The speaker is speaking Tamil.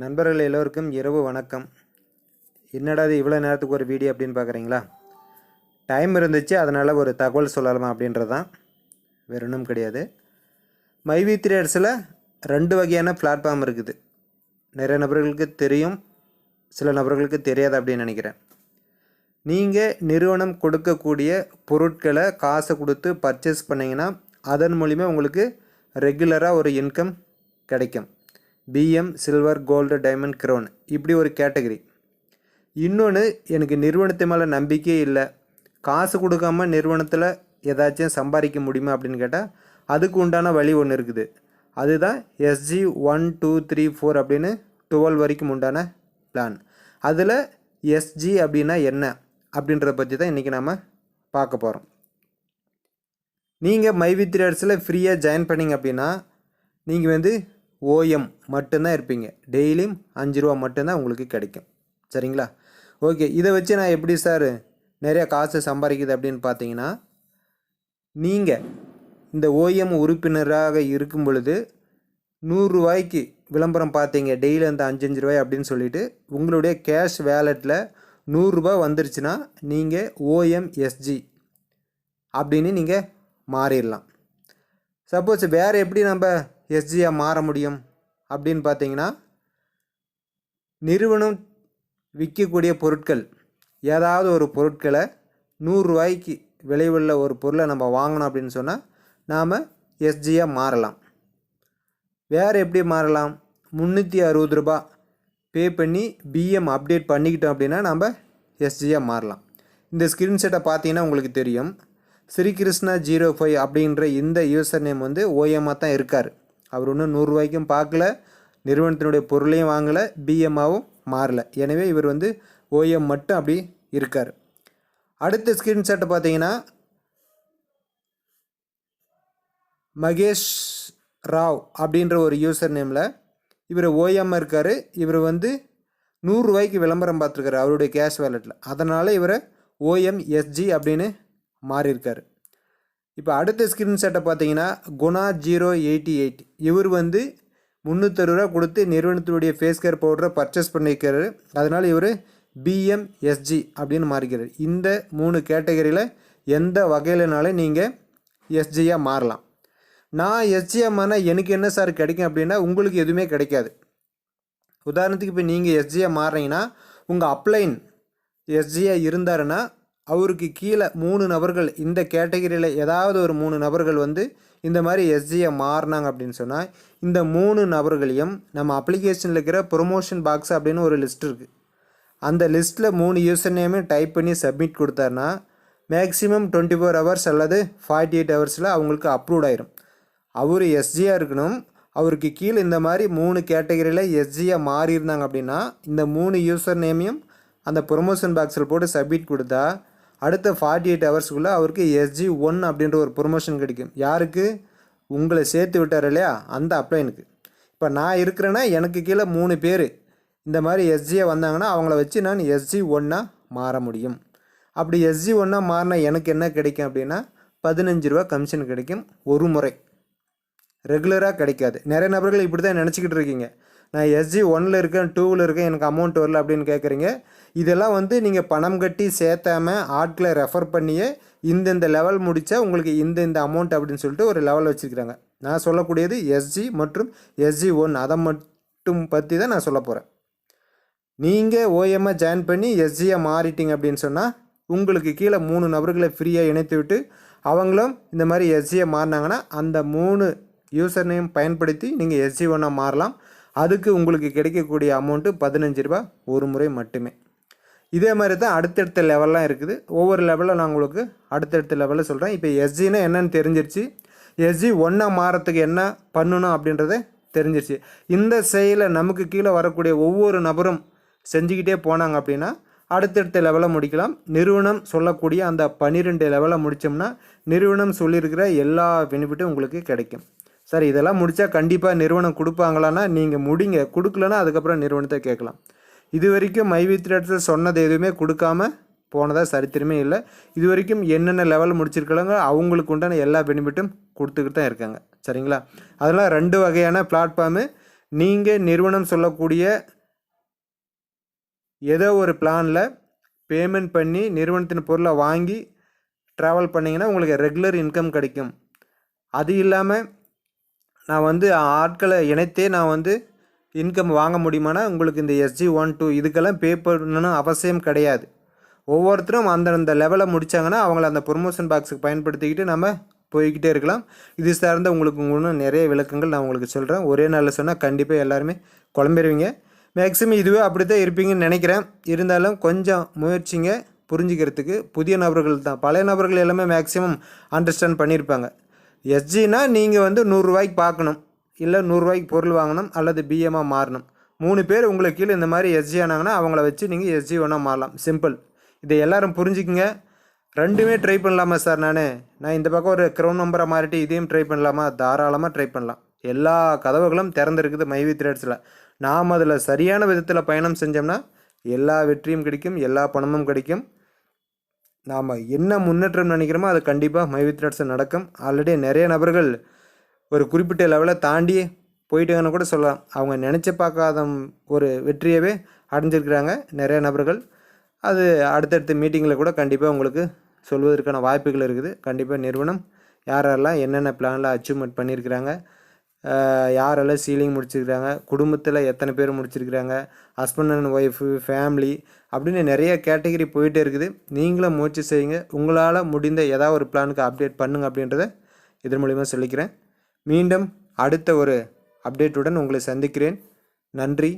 நண்பர்கள் எல்லோருக்கும் இரவு வணக்கம். என்னடா இது இவ்வளோ நேரத்துக்கு ஒரு வீடியோ அப்படின்னு பார்க்குறீங்களா? டைம் இருந்துச்சு அதனால் ஒரு தகவல் சொல்லலாமா அப்படின்றது தான். வேறு ஒன்றும் கிடையாது. மைவி த்ரேட்ஸில் ரெண்டு வகையான பிளாட்ஃபார்ம் இருக்குது. நிறைய நபர்களுக்கு தெரியும் சில நபர்களுக்கு தெரியாது அப்படின்னு நினைக்கிறேன். நீங்கள் நிறுவனம் கொடுக்கக்கூடிய பொருட்களை காசை கொடுத்து பர்ச்சேஸ் பண்ணிங்கன்னா அதன் மூலிமா உங்களுக்கு ரெகுலராக ஒரு இன்கம் கிடைக்கும். PM silver gold diamond crown இப்படி ஒரு கேட்டகரி இன்னொன்று எனக்கு நிறுவனத்து மேலே நம்பிக்கையே இல்லை. காசு கொடுக்காம நிறுவனத்தில் ஏதாச்சும் சம்பாதிக்க முடியுமா அப்படின்னு கேட்டால் அதுக்கு உண்டான வழி ஒன்று இருக்குது. அதுதான் SG one two three four அப்படின்னு டுவெல் வரைக்கும் உண்டான பிளான் அதில் எஸ்ஜி அப்படின்னா என்ன அப்படின்றத பற்றி தான் இன்றைக்கி நாம் பார்க்க போகிறோம் நீங்கள் மைவி த்ரேட்ஸில் ஃப்ரீயாக ஜாயின் பண்ணிங்க அப்படின்னா நீங்கள் வந்து ஓஎம் மட்டும்தான் இருப்பீங்க. டெய்லியும் அஞ்சு ரூபா மட்டும்தான் உங்களுக்கு கிடைக்கும். சரிங்களா? ஓகே இதை வச்சு நான் எப்படி சார் நிறையா காசு சம்பாதிக்குது அப்படின்னு பார்த்தீங்கன்னா நீங்கள் இந்த ஓஎம் உறுப்பினராக இருக்கும் பொழுது நூறுரூவாய்க்கு விளம்பரம் பார்த்தீங்க டெய்லி அந்த அஞ்சு அஞ்சு ரூபாய் அப்படின்னு சொல்லிட்டு உங்களுடைய கேஷ் வேலெட்டில் நூறுரூபா வந்துருச்சுன்னா நீங்கள் ஓஎம்எஸ்ஜி அப்படின்னு நீங்கள் மாறிடலாம். சப்போஸ் வேறு எப்படி நம்ம எஸ்ஜியாக மாற முடியும் அப்படின்னு பார்த்தீங்கன்னா நிறுவனம் விற்கக்கூடிய பொருட்கள் ஏதாவது ஒரு பொருட்களை நூறுரூவாய்க்கு விளைவுள்ள ஒரு பொருளை நம்ம வாங்கணும் அப்படின்னு சொன்னால் நாம் எஸ்ஜியாக மாறலாம். வேறு எப்படி மாறலாம்? முந்நூற்றி அறுபது ரூபா பே பண்ணி பிஎம் அப்டேட் பண்ணிக்கிட்டோம் அப்படின்னா நம்ம எஸ்ஜியாக மாறலாம். இந்த ஸ்க்ரீன்ஷாட்டை பார்த்தீங்கன்னா உங்களுக்கு தெரியும். ஸ்ரீகிருஷ்ணா ஜீரோ ஃபைவ் அப்படின்ற இந்த யூசர் நேம் வந்து ஓஎம்மாக தான் இருக்கார். அவர் ஒன்றும் நூறுரூவாய்க்கும் பார்க்கல நிறுவனத்தினுடைய பொருளையும் வாங்கலை பிஎம்மாவும் மாறல. எனவே இவர் வந்து ஓஎம் மட்டும் அப்படி இருக்கார். அடுத்த ஸ்க்ரீன்ஷாட்டை பார்த்தீங்கன்னா மகேஷ் ராவ் அப்படின்ற ஒரு யூசர் நேமில் இவர் ஓஎம் இருக்கார். இவர் வந்து நூறுரூவாய்க்கு விளம்பரம் பார்த்துருக்காரு அவருடைய கேஷ் வேலெட்டில் அதனால் இவரை ஓஎம் எஸ்ஜி அப்படின்னு மாறியிருக்காரு. இப்போ அடுத்த ஸ்க்ரீன்ஷாட்டை பார்த்தீங்கன்னா குணா ஜீரோ எயிட்டி எயிட் இவர் வந்து முந்நூற்றறுபது ரூபா கொடுத்து நிறுவனத்தினுடைய ஃபேஸ் கேர் பவுடரை பர்ச்சேஸ் பண்ணியிருக்காரு அதனால் இவர் பிஎம்எஸ்ஜி அப்படின்னு மாறிக்கிறார். இந்த மூணு கேட்டகரியில் எந்த வகையிலனாலும் நீங்கள் எஸ்ஜியாக மாறலாம். நான் எஸ்ஜியாக மாறினா எனக்கு என்ன சார் கிடைக்கும் அப்படின்னா உங்களுக்கு எதுவுமே கிடைக்காது. உதாரணத்துக்கு இப்போ நீங்கள் எஸ்ஜியாக மாறுறீங்கன்னா உங்கள் அப்ளைன் எஸ்ஜியாக இருந்தாருன்னா அவருக்கு கீழே மூணு நபர்கள் இந்த கேட்டகரியில் ஏதாவது ஒரு மூணு நபர்கள் வந்து இந்த மாதிரி எஸ்ஜியை மாறினாங்க அப்படின்னு சொன்னால் இந்த மூணு நபர்களையும் நம்ம அப்ளிகேஷனில் இருக்கிற ப்ரொமோஷன் பாக்ஸ் அப்படின்னு ஒரு லிஸ்ட் இருக்குது அந்த லிஸ்ட்டில் மூணு யூசர் நேமே டைப் பண்ணி சப்மிட் கொடுத்தாருன்னா மேக்ஸிமம் டுவெண்ட்டி ஃபோர் ஹவர்ஸ் அல்லது ஃபார்ட்டி எயிட் ஹவர்ஸில் அவங்களுக்கு அப்ரூவ் ஆயிரும். அவர் எஸ்ஜியாக இருக்கணும் அவருக்கு கீழே இந்த மாதிரி மூணு கேட்டகரியில் எஸ்ஜியாக மாறியிருந்தாங்க அப்படின்னா இந்த மூணு யூசர் நேமையும் அந்த ப்ரொமோஷன் பாக்ஸில் போட்டு சப்மிட் கொடுத்தா அடுத்த ஃபார்ட்டி எயிட் ஹவர்ஸ்க்குள்ளே அவருக்கு எஸ்ஜி ஒன் அப்படின்ற ஒரு ப்ரொமோஷன் கிடைக்கும். யாருக்கு? உங்களை சேர்த்து விட்டார் இல்லையா? அந்த அப்ளைனுக்கு இப்போ நான் இருக்கிறேன்னா எனக்கு கீழே மூணு பேர். இந்த மாதிரி எஸ்ஜியை வந்தாங்கன்னா அவங்கள வச்சு நான் எஸ்ஜி ஒன்னாக மாற முடியும். அப்படி எஸ்ஜி ஒன்னாக மாறினா எனக்கு என்ன கிடைக்கும் அப்படின்னா பதினஞ்சு ரூபா கமிஷன் கிடைக்கும் ஒரு முறை. ரெகுலராக கிடைக்காது. நிறைய நபர்கள் இப்படி தான் நினச்சிக்கிட்டு இருக்கீங்க. நான் எஸ்ஜி ஒனில் இருக்கேன் டூவில் இருக்கேன் எனக்கு அமௌண்ட் வரல அப்படின்னு கேட்குறீங்க இதெல்லாம் வந்து நீங்கள் பணம் கட்டி சேர்த்தாம ஆட்களை ரெஃபர் பண்ணியே இந்தந்த லெவல் முடித்தா உங்களுக்கு இந்த இந்த அமௌண்ட் அப்படின்னு சொல்லிட்டு ஒரு லெவல் வச்சுருக்கிறாங்க. நான் சொல்லக்கூடியது எஸ்ஜி மற்றும் எஸ்ஜி ஒன் அதை மட்டும் பற்றி தான் நான் சொல்ல போகிறேன் நீங்கள் ஓஎம்மாக ஜாயின் பண்ணி எஸ்ஜியாக மாறிட்டீங்க அப்படின்னு சொன்னால் உங்களுக்கு கீழே மூணு நபர்களை ஃப்ரீயாக இணைத்து விட்டு அவங்களும் இந்த மாதிரி எஸ்ஜியை மாறினாங்கன்னா அந்த மூணு யூசர் நேம் பயன்படுத்தி நீங்கள் எஸ்ஜி ஒன்னாக மாறலாம். அதுக்கு உங்களுக்கு கிடைக்கக்கூடிய அமௌண்ட்டு பதினஞ்சு ரூபா ஒரு முறை மட்டுமே. இதே மாதிரி தான் அடுத்தடுத்த லெவல்லாம் இருக்குது. ஒவ்வொரு லெவலில் நான் உங்களுக்கு அடுத்தடுத்த லெவலில் சொல்கிறேன் இப்போ எஸ்ஜினா என்னென்னு தெரிஞ்சிருச்சு. எஸ்ஜி ஒன்றா மாறத்துக்கு என்ன பண்ணணும் அப்படின்றத தெரிஞ்சிருச்சு. இந்த செயலை நமக்கு கீழே வரக்கூடிய ஒவ்வொரு நபரும் செஞ்சுக்கிட்டே போனாங்க அப்படின்னா அடுத்தடுத்த லெவலை முடிக்கலாம். நிறுவனம் சொல்லக்கூடிய அந்த பன்னிரெண்டு லெவலை முடித்தோம்னா நிறுவனம் சொல்லியிருக்கிற எல்லா பெனிஃபிட்டும் உங்களுக்கு கிடைக்கும். சார் இதெல்லாம் முடித்தா கண்டிப்பாக நிறுவனம் கொடுப்பாங்களான்னா நீங்கள் முடிங்க. கொடுக்கலன்னா அதுக்கப்புறம் நிறுவனத்தை கேட்கலாம். இது வரைக்கும் மைவித்ரேட்ஸில் சொன்னது எதுவுமே கொடுக்காம போனதாக சரித்திரமே இல்லை. இது வரைக்கும் என்னென்ன லெவல் முடிச்சிருக்காங்க அவங்களுக்கு உண்டான எல்லா பெனிஃபிட்டும் கொடுத்துக்கிட்டு தான் இருக்காங்க. சரிங்களா? அதெல்லாம் ரெண்டு வகையான பிளாட்ஃபார்மு நீங்கள் நிறுவனம் சொல்லக்கூடிய ஏதோ ஒரு பிளானில் பேமெண்ட் பண்ணி நிறுவனத்தின் பொருளை வாங்கி ட்ராவல் பண்ணிங்கன்னா உங்களுக்கு ரெகுலர் இன்கம் கிடைக்கும். அது இல்லாமல் நான் வந்து ஆட்களை இணைத்தே நான் வந்து இன்கம் வாங்க முடியுமானா உங்களுக்கு இந்த எஸ்ஜி ஒன் டூ இதுக்கெல்லாம் பே பண்ணணும் அவசியம் கிடையாது. ஒவ்வொருத்தரும் அந்தந்த லெவலை முடித்தாங்கன்னா அவங்கள அந்த ப்ரொமோஷன் பாக்ஸுக்கு பயன்படுத்திக்கிட்டு நம்ம போய்கிட்டே இருக்கலாம். இது சார்ந்த உங்களுக்கு இன்னும் நிறைய விளக்கங்கள் நான் உங்களுக்கு சொல்கிறேன் ஒரே நாளில் சொன்னால் கண்டிப்பாக எல்லாருமே குழம்பிடுவீங்க மேக்ஸிமம் இதுவே அப்படி தான் இருப்பீங்கன்னு நினைக்கிறேன். இருந்தாலும் கொஞ்சம் முயற்சிங்க புரிஞ்சுக்கிறதுக்கு. புதிய நபர்கள் தான். பழைய நபர்கள் எல்லாமே மேக்ஸிமம் அண்டர்ஸ்டாண்ட் பண்ணியிருப்பாங்க. எஸ்ஜினா நீங்கள் வந்து நூறுரூவாய்க்கு பார்க்கணும். இல்லை நூறுரூவாய்க்கு பொருள் வாங்கணும் அல்லது பிஎம்மாக மாறணும். மூணு பேர் உங்களுக்கு கீழே இந்த மாதிரி எஸ்ஜி ஆனாங்கன்னா அவங்கள வச்சு நீங்கள் எஸ்ஜி வேணால் மாறலாம். சிம்பிள் இதை எல்லோரும் புரிஞ்சுக்குங்க. ரெண்டுமே ட்ரை பண்ணலாமா சார் நான்? நான் இந்த பக்கம் ஒரு க்ரௌன் நம்பரை மாறிட்டு இதையும் ட்ரை பண்ணலாமா? தாராளமாக ட்ரை பண்ணலாம். எல்லா கதவுகளும் திறந்துருக்குது மைவி த்ரெட்ஸில் நாம் அதில் சரியான விதத்தில் பயணம் செஞ்சோம்னா எல்லா வெற்றியும் கிடைக்கும் எல்லா பணமும் கிடைக்கும். நாம் என்ன முன்னேற்றம் நினைக்கிறோமோ அது கண்டிப்பாக மைவி த்ரெட்ஸில் நடக்கும். ஆல்ரெடி நிறைய நபர்கள் ஒரு குறிப்பிட்ட லெவலை தாண்டி போயிட்டாங்கன்னு கூட சொல்லலாம். அவங்க நினச்சி பார்க்காத ஒரு வெற்றியவே அடைஞ்சிருக்கிறாங்க நிறைய நபர்கள். அது அடுத்தடுத்த மீட்டிங்கில் கூட கண்டிப்பாக உங்களுக்கு சொல்வதற்கான வாய்ப்புகள் இருக்குது. கண்டிப்பாக நிறுவனம் யாரெல்லாம் என்னென்ன பிளானில் அச்சீவ்மெண்ட் பண்ணியிருக்கிறாங்க யாரெல்லாம் சீலிங் முடிச்சிருக்கிறாங்க குடும்பத்தில் எத்தனை பேர் முடிச்சிருக்கிறாங்க ஹஸ்பண்ட் அண்ட் ஒய்ஃபு ஃபேமிலி அப்படின்னு நிறைய கேட்டகரி போயிட்டே இருக்குது. நீங்களும் முயற்சி செய்யுங்க. உங்களால் முடிந்த ஏதாவது ஒரு பிளானுக்கு அப்டேட் பண்ணுங்க அப்படின்றத இதன் மூலிமா சொல்லிக்கிறேன். மீண்டும் அடுத்த ஒரு அப்டேட்டுடன் உங்களை சந்திக்கிறேன். நன்றி.